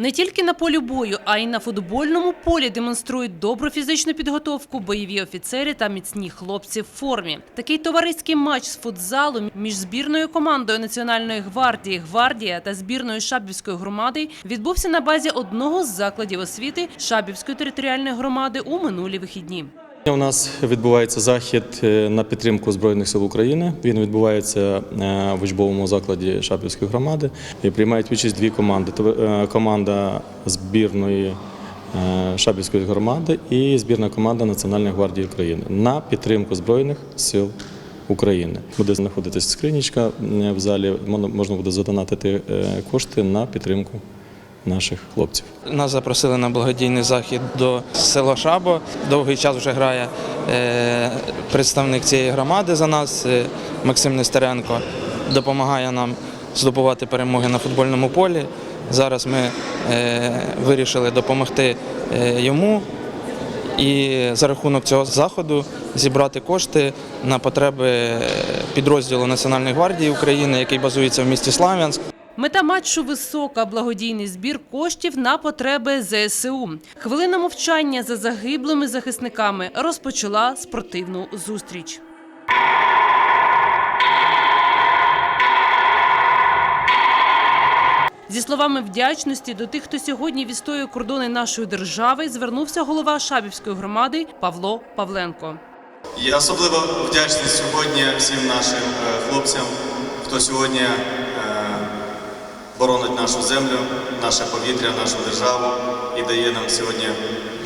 Не тільки на полі бою, а й на футбольному полі демонструють добру фізичну підготовку бойові офіцери та міцні хлопці в формі. Такий товариський матч з футзалу між збірною командою Національної гвардії Гвардія та збірною Шабівської громади відбувся на базі одного з закладів освіти Шабівської територіальної громади у минулі вихідні. У нас відбувається захід е, на підтримку Збройних сил України. Він відбувається е, в учбовому закладі Шапівської громади. І приймають участь дві команди: е, команда збірної Шапівської громади і збірна команда Національної гвардії України на підтримку Збройних сил України. Буде знаходитися скринічка в залі. Можна буде задонатити кошти на підтримку наших хлопців. Нас запросили на благодійний захід до села Шабо. Довгий час вже грає е, представник цієї громади за нас е, Максим Нестеренко. Допомагає нам здобувати перемоги на футбольному полі. Зараз ми е, вирішили допомогти йому і за рахунок цього заходу зібрати кошти на потреби підрозділу Національної гвардії України, який базується в місті Слав'янськ. Мета матчу висока благодійний збір коштів на потреби ЗСУ. Хвилина мовчання за загиблими захисниками розпочала спортивну зустріч. Зі словами вдячності до тих, хто сьогодні відстоює кордони нашої держави, звернувся голова Шабівської громади Павло Павленко. Я особливо вдячний сьогодні всім нашим е, хлопцям, хто сьогодні боронить нашу землю, наше повітря, нашу державу і дає нам сьогодні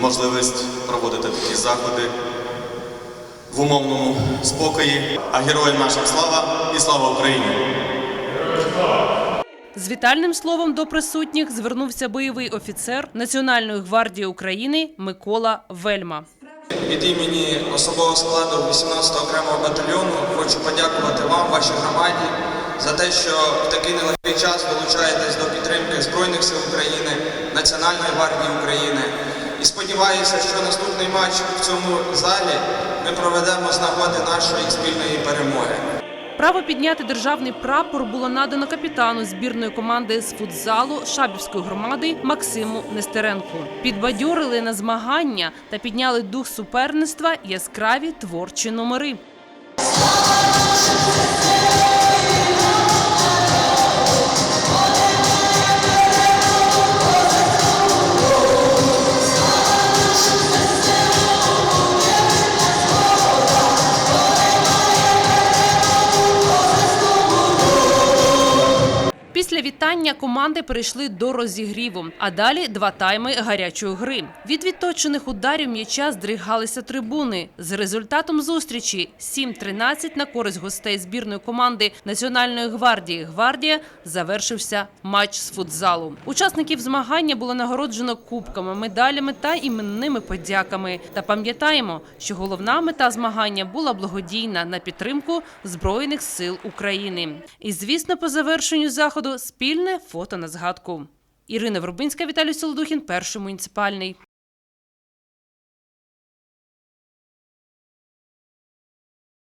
можливість проводити такі заходи в умовному спокої. А героям нашим слава і слава Україні! З вітальним словом до присутніх звернувся бойовий офіцер Національної гвардії України Микола Вельма. Від імені особового складу 18-го окремого батальйону хочу подякувати вам, вашій громаді, за те, що в такий нелегкий час долучаєтесь до підтримки Збройних сил України, Національної гвардії України. І сподіваюся, що наступний матч в цьому залі ми проведемо з нагоди нашої спільної перемоги. Право підняти державний прапор було надано капітану збірної команди з футзалу Шабівської громади Максиму Нестеренку. Підбадьорили на змагання та підняли дух суперництва яскраві творчі номери. Після вітання команди перейшли до розігріву, а далі два тайми гарячої гри. Від відточених ударів м'яча здригалися трибуни. З результатом зустрічі 7-13 на користь гостей збірної команди Національної гвардії Гвардія завершився матч з футзалу. Учасників змагання було нагороджено кубками, медалями та іменними подяками. Та пам'ятаємо, що головна мета змагання була благодійна на підтримку Збройних сил України. І звісно, по завершенню заходу спільне фото на згадку. Ірина Врубинська, Віталій Солодухін, перший муніципальний.